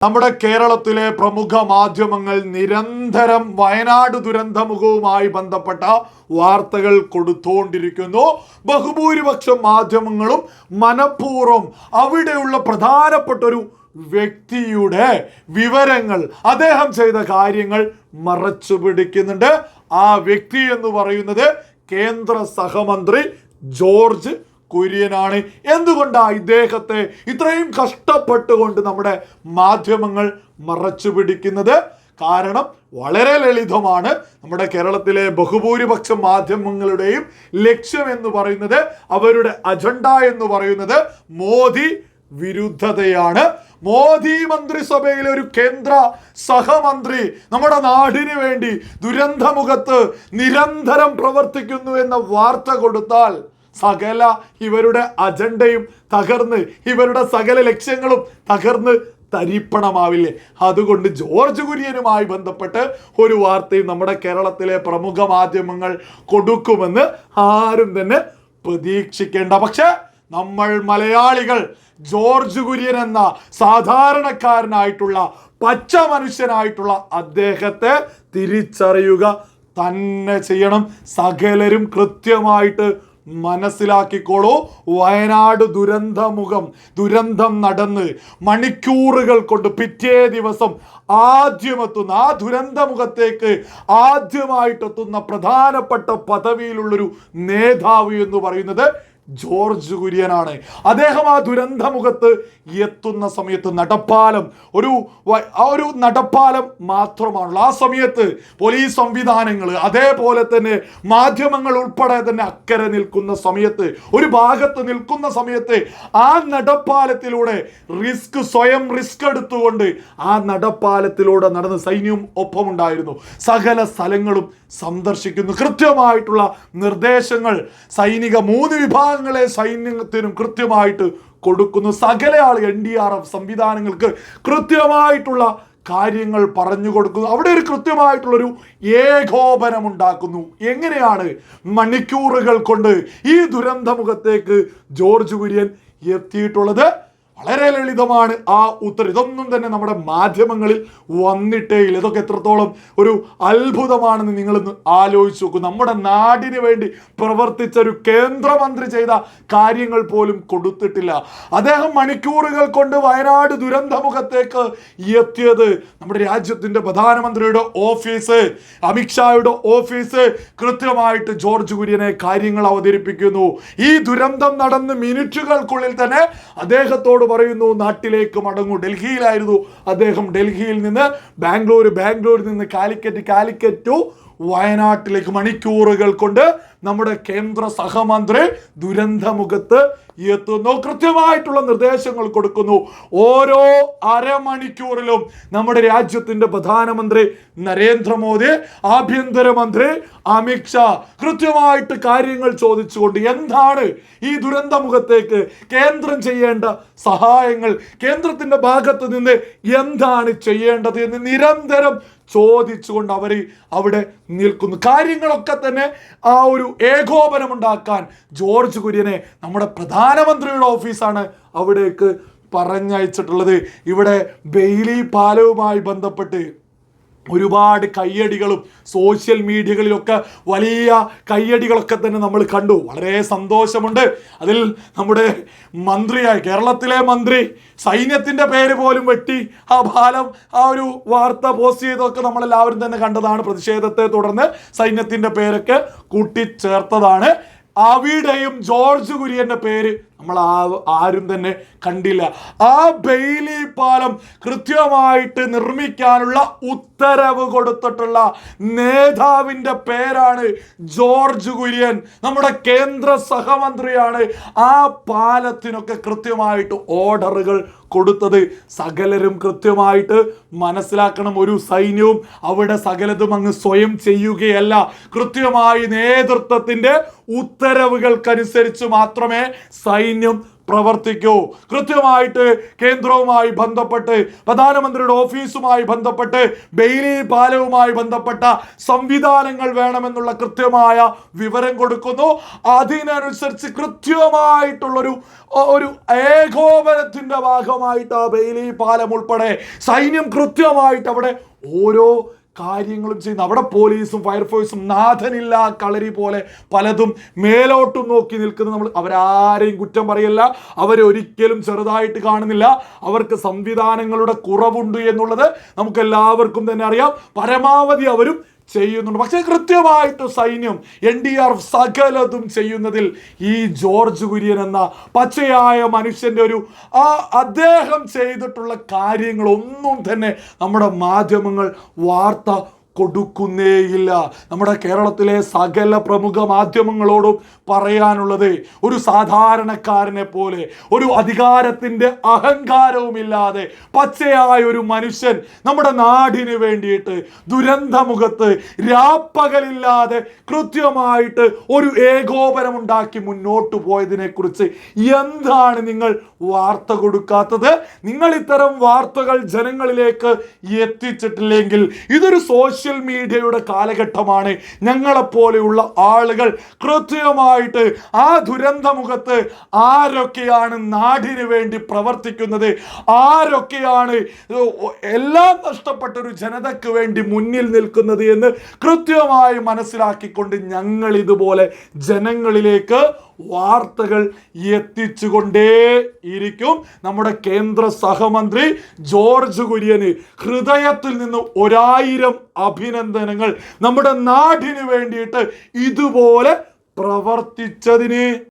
നമ്മുടെ കേരളത്തിലെ പ്രമുഖ മാധ്യമങ്ങൾ നിരന്തരം വയനാട് ദുരന്തമുഖവുമായി ബന്ധപ്പെട്ട വാർത്തകൾ കൊടുത്തുകൊണ്ടിരിക്കുന്നു ബഹുഭൂരിപക്ഷം മാധ്യമങ്ങളും മനഃപൂർവം അവിടെയുള്ള പ്രധാനപ്പെട്ട ഒരു വ്യക്തിയുടെ വിവരങ്ങൾ അദ്ദേഹം ചെയ്ത കാര്യങ്ങൾ മറച്ചു പിടിക്കുന്നുണ്ട്. ആ വ്യക്തി എന്ന് പറയുന്നത് കേന്ദ്ര സഹമന്ത്രി ജോർജ് കുര്യനാണ്. എന്തുകൊണ്ടാണ് ഇദ്ദേഹത്തെ ഇത്രയും കഷ്ടപ്പെട്ടുകൊണ്ട് നമ്മുടെ മാധ്യമങ്ങൾ മറച്ചു പിടിക്കുന്നത്? കാരണം വളരെ ലളിതമാണ് നമ്മുടെ കേരളത്തിലെ ബഹുഭൂരിപക്ഷം മാധ്യമങ്ങളുടെയും ലക്ഷ്യം എന്ന് പറയുന്നത് അവരുടെ അജണ്ട എന്ന് പറയുന്നത് മോദി വിരുദ്ധതയാണ്. മോദി മന്ത്രിസഭയിലെ ഒരു കേന്ദ്ര സഹമന്ത്രി നമ്മുടെ നാടിന് വേണ്ടി ദുരന്തമുഖത്ത് നിരന്തരം പ്രവർത്തിക്കുന്നു എന്ന വാർത്ത കൊടുത്താൽ സകല ഇവരുടെ അജണ്ടയും തകർന്ന് ഇവരുടെ സകല ലക്ഷ്യങ്ങളും തകർന്ന് തരിപ്പണമാവില്ലേ? അതുകൊണ്ട് ജോർജ് കുര്യനുമായി ബന്ധപ്പെട്ട് ഒരു വാർത്തയും നമ്മുടെ കേരളത്തിലെ പ്രമുഖ മാധ്യമങ്ങൾ കൊടുക്കുമെന്ന് ആരും തന്നെ പ്രതീക്ഷിക്കേണ്ട. പക്ഷേ നമ്മൾ മലയാളികൾ ജോർജ് കുര്യൻ എന്ന സാധാരണക്കാരനായിട്ടുള്ള പച്ച മനുഷ്യനായിട്ടുള്ള അദ്ദേഹത്തെ തിരിച്ചറിയുക തന്നെ ചെയ്യണം. സകലരും കൃത്യമായിട്ട് മനസ്സിലാക്കിക്കോളൂ. വയനാട് ദുരന്തമുഖം ദുരന്തം നടന്ന് മണിക്കൂറുകൾ കൊണ്ട് പിറ്റേ ദിവസം ആദ്യമെത്തുന്ന ആ ദുരന്തമുഖത്തേക്ക് ആദ്യമായിട്ടെത്തുന്ന പ്രധാനപ്പെട്ട പദവിയിലുള്ളൊരു നേതാവ് എന്ന് പറയുന്നത് ജോർജ് കുര്യനാണ്. അദ്ദേഹം ആ ദുരന്തമുഖത്ത് എത്തുന്ന സമയത്ത് നടപ്പാലം ഒരു ആ ഒരു നടപ്പാലം മാത്രമാണല്ലോ ആ സമയത്ത് പോലീസ് സംവിധാനങ്ങൾ അതേപോലെ തന്നെ മാധ്യമങ്ങൾ ഉൾപ്പെടെ തന്നെ അക്കരെ നിൽക്കുന്ന സമയത്ത് ഒരു ഭാഗത്ത് നിൽക്കുന്ന സമയത്ത് ആ നടപ്പാലത്തിലൂടെ റിസ്ക് സ്വയം റിസ്ക് എടുത്തുകൊണ്ട് ആ നടപ്പാലത്തിലൂടെ നടന്ന് സൈന്യവും ഒപ്പമുണ്ടായിരുന്നു. സകല സ്ഥലങ്ങളും സന്ദർശിക്കുന്നു. കൃത്യമായിട്ടുള്ള നിർദ്ദേശങ്ങൾ സൈനിക മൂന്ന് വിഭാഗങ്ങളെ സൈന്യത്തിനും കൃത്യമായിട്ട് കൊടുക്കുന്നു. സകല ആൾ എൻ ഡി ആർ എഫ് സംവിധാനങ്ങൾക്ക് കൃത്യമായിട്ടുള്ള കാര്യങ്ങൾ പറഞ്ഞു കൊടുക്കുന്നു. അവിടെ ഒരു കൃത്യമായിട്ടുള്ളൊരു ഏകോപനം ഉണ്ടാക്കുന്നു എങ്ങനെയാണ് മണിക്കൂറുകൾ കൊണ്ട് ഈ ദുരന്തമുഖത്തേക്ക് ജോർജ് കുര്യൻ എത്തിയിട്ടുള്ളത്? വളരെ ലളിതമാണ് ആ ഉത്തരം. ഇതൊന്നും തന്നെ നമ്മുടെ മാധ്യമങ്ങളിൽ വന്നിട്ടേ ഇല്ല. ഇതൊക്കെ എത്രത്തോളം ഒരു അത്ഭുതമാണെന്ന് നിങ്ങളൊന്ന് ആലോചിച്ച് നോക്കൂ. നമ്മുടെ നാടിന് വേണ്ടി പ്രവർത്തിച്ച ഒരു കേന്ദ്രമന്ത്രി ചെയ്ത കാര്യങ്ങൾ പോലും കൊടുത്തിട്ടില്ല. അദ്ദേഹം മണിക്കൂറുകൾ കൊണ്ട് വയനാട് ദുരന്തമുഖത്തേക്ക് എത്തിയത് നമ്മുടെ രാജ്യത്തിന്റെ പ്രധാനമന്ത്രിയുടെ ഓഫീസ് അമിത്ഷായുടെ ഓഫീസ് കൃത്യമായിട്ട് ജോർജ് കുര്യനെ കാര്യങ്ങൾ അവതരിപ്പിക്കുന്നു. ഈ ദുരന്തം നടന്ന് മിനിറ്റുകൾക്കുള്ളിൽ തന്നെ അദ്ദേഹത്തോട് പറയുന്നു നാട്ടിലേക്ക് മടങ്ങൂ. ഡൽഹിയിലായിരുന്നു അദ്ദേഹം. ഡൽഹിയിൽ നിന്ന് ബാംഗ്ലൂർ ബാംഗ്ലൂരിൽ നിന്ന് കാലിക്കറ്റ് കാലിക്കറ്റ് ടു വയനാട്ടിലേക്ക് മണിക്കൂറുകൾ കൊണ്ട് നമ്മുടെ കേന്ദ്ര സഹമന്ത്രി ദുരന്തമുഖത്ത് എത്തുന്നു. കൃത്യമായിട്ടുള്ള നിർദ്ദേശങ്ങൾ കൊടുക്കുന്നു. ഓരോ അരമണിക്കൂറിലും നമ്മുടെ രാജ്യത്തിന്റെ പ്രധാനമന്ത്രി നരേന്ദ്രമോദി ആഭ്യന്തരമന്ത്രി അമിത്ഷാ കൃത്യമായിട്ട് കാര്യങ്ങൾ ചോദിച്ചുകൊണ്ട് എന്താണ് ഈ ദുരന്തമുഖത്തേക്ക് കേന്ദ്രം ചെയ്യേണ്ട സഹായങ്ങൾ കേന്ദ്രത്തിന്റെ ഭാഗത്ത് നിന്ന് എന്താണ് ചെയ്യേണ്ടത് എന്ന് നിരന്തരം ചോദിച്ചുകൊണ്ട് അവർ അവിടെ നിൽക്കുന്നു. കാര്യങ്ങളൊക്കെ തന്നെ ആ ഒരു ഏകോപനം ഉണ്ടാക്കാൻ ജോർജ് കുര്യനെ നമ്മുടെ പ്രധാനമന്ത്രിയുടെ ഓഫീസാണ് അവിടേക്ക് പറഞ്ഞയച്ചിട്ടുള്ളത്. ഇവിടെ ബെയിലി പാലവുമായി ബന്ധപ്പെട്ട് ഒരുപാട് കയ്യടികളും സോഷ്യൽ മീഡിയകളിലൊക്കെ വലിയ കയ്യടികളൊക്കെ തന്നെ നമ്മൾ കണ്ടു. വളരെ സന്തോഷമുണ്ട്. അതിൽ നമ്മുടെ മന്ത്രിയായ കേരളത്തിലെ മന്ത്രി സൈന്യത്തിന്റെ പേര് പോലും വെട്ടി ആ ബാലം ആ ഒരു വാർത്ത പോസ്റ്റ് ചെയ്തൊക്കെ നമ്മളെല്ലാവരും തന്നെ കണ്ടതാണ്. പ്രതിഷേധത്തെ തുടർന്ന് സൈന്യത്തിന്റെ പേരൊക്കെ കൂട്ടിച്ചേർത്തതാണ്. അവിടെയും ജോർജ് കുര്യന്റെ പേര് നമ്മൾ ആരും തന്നെ കണ്ടില്ല. ആ ബെയിലി പാലം കൃത്യമായിട്ട് നിർമ്മിക്കാനുള്ള ഉത്തരവ് കൊടുത്തിട്ടുള്ള നേതാവിന്റെ പേരാണ് ജോർജ് കുര്യൻ. നമ്മുടെ കേന്ദ്ര സഹമന്ത്രിയാണ് ആ പാലത്തിനൊക്കെ കൃത്യമായിട്ട് ഓർഡറുകൾ കൊടുത്തത് സകലരും കൃത്യമായിട്ട് മനസ്സിലാക്കണം. ഒരു സൈന്യവും അവിടെ സകലതും അങ്ങ് സ്വയം ചെയ്യുകയല്ല. കൃത്യമായി നേതൃത്വത്തിന്റെ ഉത്തരവുകൾക്കനുസരിച്ച് മാത്രമേ സൈന്യം പ്രവർത്തിക്കൂ. കൃത്യമായിട്ട് കേന്ദ്രവുമായി ബന്ധപ്പെട്ട് പ്രധാനമന്ത്രിയുടെ ഓഫീസുമായി ബന്ധപ്പെട്ട് ബെയിലി പാലവുമായി ബന്ധപ്പെട്ട സംവിധാനങ്ങൾ വേണമെന്നുള്ള കൃത്യമായ വിവരം കൊടുക്കുന്നു. അതിനനുസരിച്ച് കൃത്യമായിട്ടുള്ളൊരു ഒരു ഏകോപനത്തിന്റെ ഭാഗമായിട്ട് ആ ബെയിലി പാലം ഉൾപ്പെടെ സൈന്യം കൃത്യമായിട്ട് അവിടെ ഓരോ കാര്യങ്ങളും ചെയ്യുന്നു അവിടെ പോലീസും ഫയർഫോഴ്സും നാഥനില്ല കളരി പോലെ പലതും മേലോട്ടും നോക്കി നിൽക്കുന്നത് നമ്മൾ അവരാരെയും കുറ്റം പറയല്ല. അവരൊരിക്കലും ചെറുതായിട്ട് കാണുന്നില്ല. അവർക്ക് സംവിധാനങ്ങളുടെ കുറവുണ്ട് എന്നുള്ളത് നമുക്ക് എല്ലാവർക്കും തന്നെ അറിയാം. പരമാവധി അവരും ചെയ്യുന്നുണ്ട്. പക്ഷേ കൃത്യമായിട്ട് സൈന്യം എൻ ഡി ആർ സകലതും ചെയ്യുന്നതിൽ ഈ ജോർജ് കുര്യൻ എന്ന പച്ചയായ മനുഷ്യന്റെ ഒരു ആ അദ്ദേഹം ചെയ്തിട്ടുള്ള കാര്യങ്ങളൊന്നും തന്നെ നമ്മുടെ മാധ്യമങ്ങൾ വാർത്ത കൊടുക്കുന്നേയില്ല. നമ്മുടെ കേരളത്തിലെ സകല പ്രമുഖ മാധ്യമങ്ങളോടും പറയാനുള്ളത് ഒരു സാധാരണക്കാരനെ പോലെ ഒരു അധികാരത്തിന്റെ അഹങ്കാരവുമില്ലാതെ പച്ചയായ ഒരു മനുഷ്യൻ നമ്മുടെ നാടിന് വേണ്ടിയിട്ട് ദുരന്തമുഖത്ത് രാപ്പകലില്ലാതെ കൃത്യമായിട്ട് ഒരു ഏകോപനം ഉണ്ടാക്കി മുന്നോട്ട് പോയതിനെക്കുറിച്ച് എന്താണ് നിങ്ങൾ വാർത്ത കൊടുക്കാത്തത്? നിങ്ങൾ ഇത്തരം വാർത്തകൾ ജനങ്ങളിലേക്ക് എത്തിച്ചിട്ടില്ലെങ്കിൽ ഇതൊരു സോഷ്യൽ മീഡിയയുടെ കാലഘട്ടമാണ് ഞങ്ങളെപ്പോലെയുള്ള ആളുകൾ. കൃത്യമായിട്ട് ആ ദുരന്തമുഖത്ത് ആരൊക്കെയാണ് നാടിന് വേണ്ടി പ്രവർത്തിക്കുന്നത്? ആരൊക്കെയാണ് എല്ലാം നഷ്ടപ്പെട്ട ഒരു ജനതയ്ക്ക് വേണ്ടി മുന്നിൽ നിൽക്കുന്നത് എന്ന് കൃത്യമായി മനസ്സിലാക്കിക്കൊണ്ട് ഞങ്ങൾ ഇതുപോലെ ജനങ്ങളിലേക്ക് വാർത്തകൾ എത്തിച്ചുകൊണ്ടേ ഇരിക്കും. നമ്മുടെ കേന്ദ്ര സഹമന്ത്രി ജോർജ് കുര്യന് ഹൃദയത്തിൽ നിന്ന് ഒരായിരം അഭിനന്ദനങ്ങൾ നമ്മുടെ നാടിന് വേണ്ടിയിട്ട് ഇതുപോലെ പ്രവർത്തിച്ചതിന്.